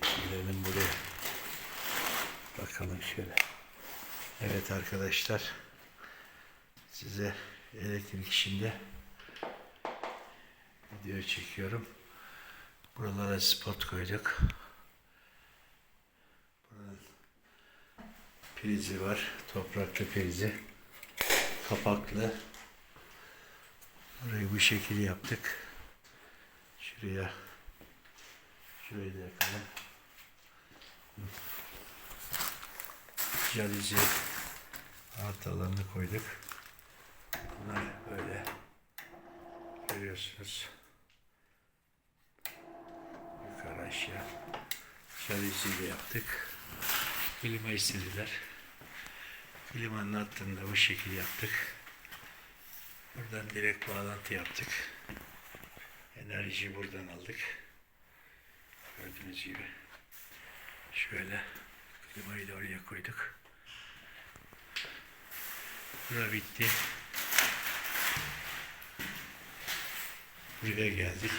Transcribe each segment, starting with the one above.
Girelim buraya. Bakalım şöyle. Evet arkadaşlar. Size elektrik işinde video çekiyorum. Buralara spot koyduk. Buranın prizi var. Topraklı prizi. Kapaklı. Burayı bu şekilde yaptık. Şuraya şurayı da yakalım. Jaluzi artalarını koyduk. Bunlar böyle görüyorsunuz. Yukarı aşağı. Jaluzi de yaptık. Klima istediler. Klimanın hattını da bu şekilde yaptık. Buradan direkt bağlantı yaptık. Enerjiyi buradan aldık. Gördüğünüz gibi. Şöyle klimayı da oraya koyduk. Bura bitti. Buraya geldik.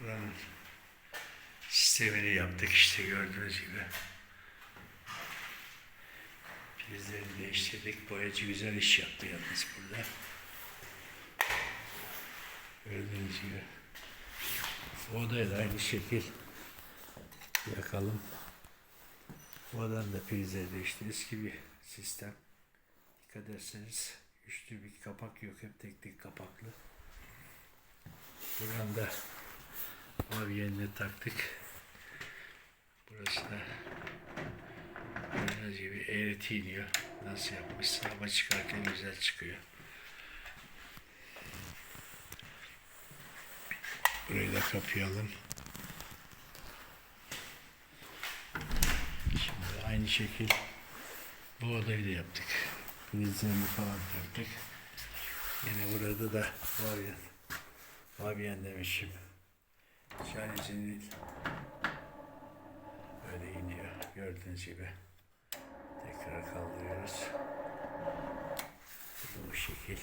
Buranın sistemini yaptık işte gördüğünüz gibi. Prizlerini değiştirdik. Boyacı güzel iş yaptı yalnız burada. Gördüğünüz gibi. Odayı da aynı şekil yakalım. Bu odanın da prizleri değişti. Eski bir sistem. Dikkat ederseniz üçlü bir kapak yok. Hep tek tek kapaklı. Buranın da mavi yerine taktık. Burası da Gördüğünüz gibi eğreti. Nasıl yapmışsa ama çıkarken güzel çıkıyor. Burayı da kapayalım. Şimdi aynı şekil bu odayı da yaptık. Prizlerini falan taktık. Yine burada da Fabian. Fabian demişim. Şahin'in böyle iniyor. Gördüğünüz gibi. Tekrar kaldırıyoruz. Bu şekil.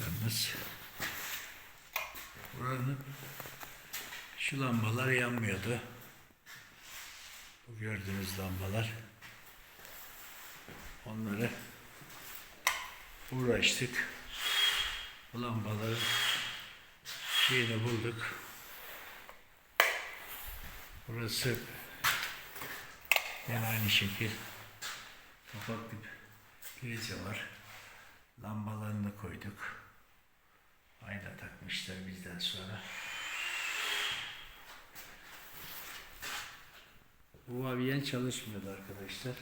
Yalnız buranın şu lambalar yanmıyordu. Bu gördüğünüz lambalar. Onları uğraştık. Bu lambaların şeyini bulduk. Burası Yine aynı şekil kapak bir prize var. Lambalarını koyduk. Ayna takmışlar bizden sonra. Bu aviyen çalışmıyordu arkadaşlar.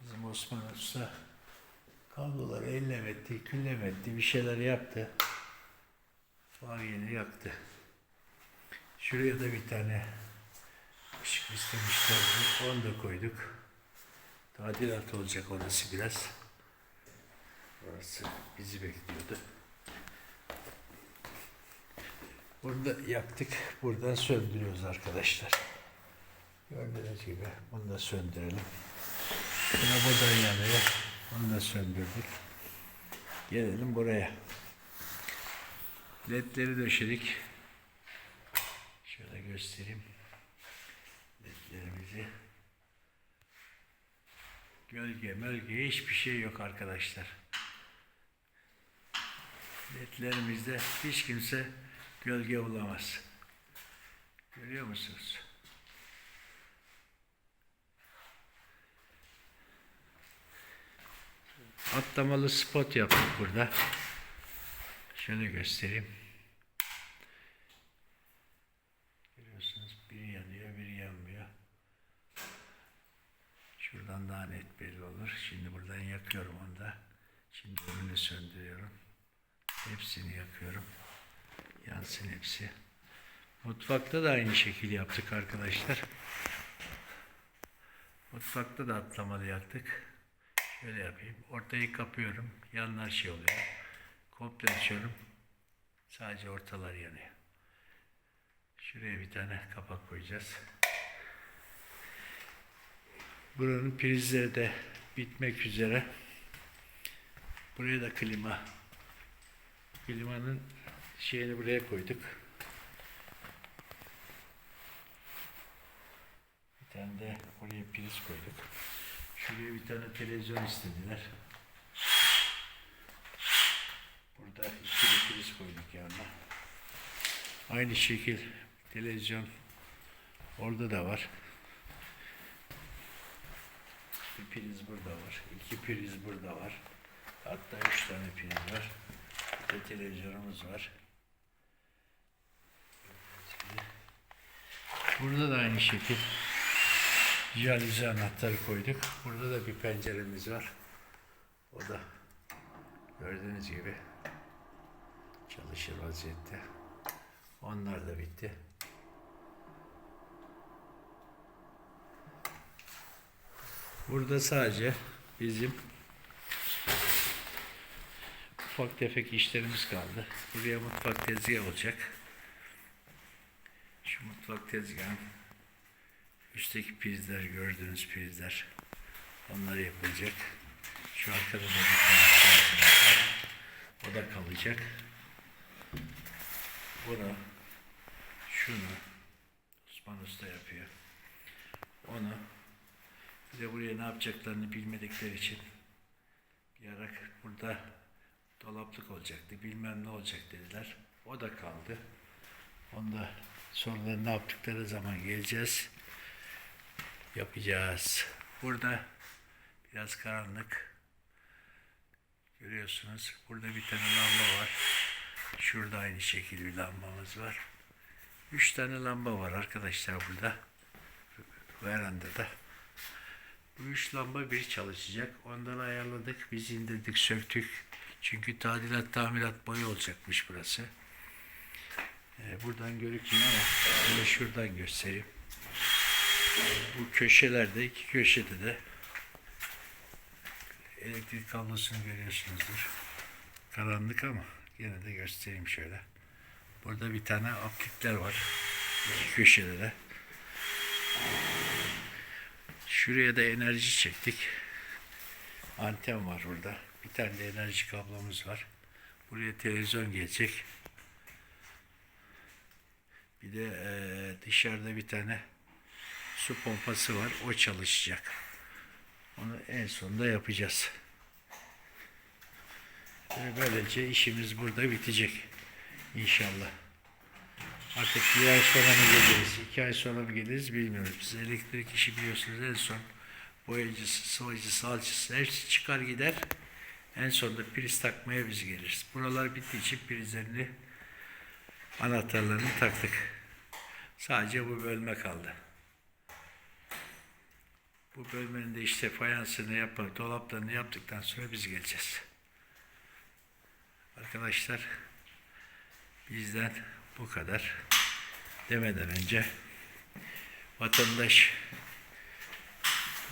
Bizim Osman Usta kabloları ellemetti, küllemetti, bir şeyler yaptı. Bu aviyeni yaktı. Şuraya da bir tane ışık istemişlerdi. Onu da koyduk. Tadilat olacak orası biraz. Orası bizi bekliyordu. Burada yaktık. Buradan söndürüyoruz arkadaşlar. Gördüğünüz gibi bunu da söndürelim. Buna buradan yanıyor. Onu da söndürdük. Gelelim buraya. Ledleri döşedik. Şöyle göstereyim. Ledlerimizi. Gölge, mölge hiçbir şey yok arkadaşlar. Ledlerimizde hiç kimse gölge bulamaz. Görüyor musunuz? Atlamalı spot yaptık burada. Şöyle göstereyim. Görüyorsunuz biri yanıyor, biri yanmıyor. Şuradan daha net belli olur. Şimdi buradan yakıyorum onu da. Şimdi öbürünü söndürüyorum. Hepsini yakıyorum. Yansın hepsi. Mutfakta da aynı şekil yaptık arkadaşlar. Mutfakta da atlamalı yaktık. Şöyle yapayım. Ortayı kapıyorum. Yanlar şey oluyor. Komple açıyorum. Sadece ortalar yanıyor. Şuraya bir tane kapak koyacağız. Buranın prizleri de bitmek üzere. Buraya da klima. Klimanın şeyini buraya koyduk. Bir tane de oraya priz koyduk. Şuraya bir tane televizyon istediler. Burada ikili priz koyduk yanına. Aynı şekil televizyon orada da var. Bir priz burada var. iki priz burada var. Hatta üç tane priz var. Bir televizyonumuz var. Burada da aynı şekil jalüzi anahtarı koyduk. Burada da bir penceremiz var. O da gördüğünüz gibi çalışır vaziyette. Onlar da bitti. Burada sadece bizim ufak tefek işlerimiz kaldı. Buraya mutfak tezgahı olacak. Şu mutfak tezgahın üstteki prizler gördüğünüz prizler onlar yapılacak. Şu arkada da bir tane. O da kalacak. Bunu şunu Osman Usta yapıyor. Onu bir buraya ne yapacaklarını bilmedikleri için ara burada dolaplık olacaktı. Bilmem ne olacak dediler. O da kaldı. Onda sonradan ne yaptıkları zaman geleceğiz. Yapacağız. Burada biraz karanlık. Görüyorsunuz. Burada bir tane lamba var. Şurada aynı şekilde bir lambamız var. Üç tane lamba var arkadaşlar burada. Verandada. Bu üç lamba bir çalışacak. Ondan ayarladık. Biz indirdik, söktük. Çünkü tadilat, tamirat boyu olacakmış burası. Ee, buradan görükmüyor ama böyle şuradan göstereyim. Bu köşelerde, iki köşede de elektrik kablosunu görüyorsunuzdur. Karanlık ama yine de göstereyim şöyle. Burada bir tane aplikler var. İki köşede de. Şuraya da enerji çektik. Anten var burada. Bir tane de enerji kablomuz var. Buraya televizyon gelecek. Bir de eee, dışarıda bir tane su pompası var. O çalışacak. Onu en sonunda yapacağız. Ve böylece işimiz burada bitecek. İnşallah. Artık bir ay sonra mı geliriz, iki ay sonra mı geliriz bilmiyoruz. Biz elektrik işi biliyorsunuz en son boyacısı, sıvacısı, alçısı hepsi çıkar gider. En sonunda priz takmaya biz geliriz. Buralar bittiği için prizlerini anahtarlarını taktık. Sadece bu bölme kaldı. Bu bölmenin de işte fayansını yapıp dolaplarını yaptıktan sonra biz geleceğiz. Arkadaşlar bizden bu kadar demeden önce vatandaş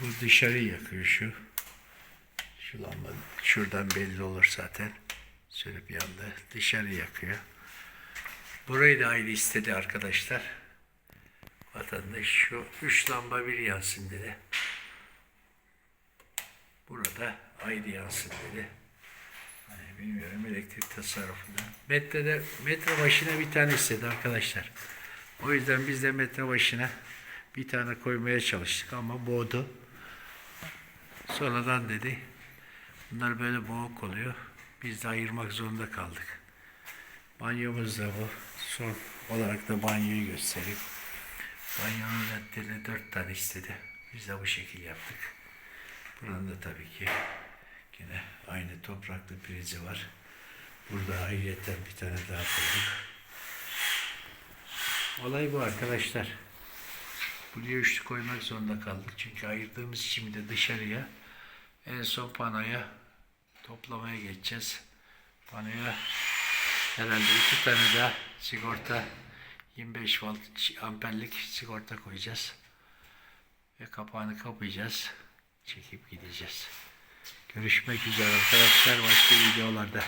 bu dışarıyı yakıyor şu. Şu lamba şuradan belli olur zaten. Bir anda dışarı yakıyor. Burayı da ayrı istedi arkadaşlar. Vatandaş şu üç lamba bir yansın dedi. Burada ayrı yansın dedi. Hani bilmiyorum elektrik tasarrufunda. Metrede, metre başına bir tane istedi arkadaşlar. O yüzden biz de metre başına bir tane koymaya çalıştık ama boğdu. Sonradan dedi bunlar böyle boğuk oluyor. Biz de ayırmak zorunda kaldık. Banyomuz da bu. Son olarak da banyoyu göstereyim. Banyonun ledleri dört tane istedi. Biz de bu şekil yaptık. Buranın da tabii ki yine aynı topraklı prizi var. Burada ayrıyeten bir tane daha koyduk. Olay bu arkadaşlar. Buraya üçlü koymak zorunda kaldık. Çünkü ayırdığımız de dışarıya en son panoya toplamaya geçeceğiz. Panoya herhalde iki tane daha sigorta 25 volt amperlik sigorta koyacağız. Ve kapağını kapayacağız. Çekip gideceğiz. Görüşmek üzere arkadaşlar başka videolarda.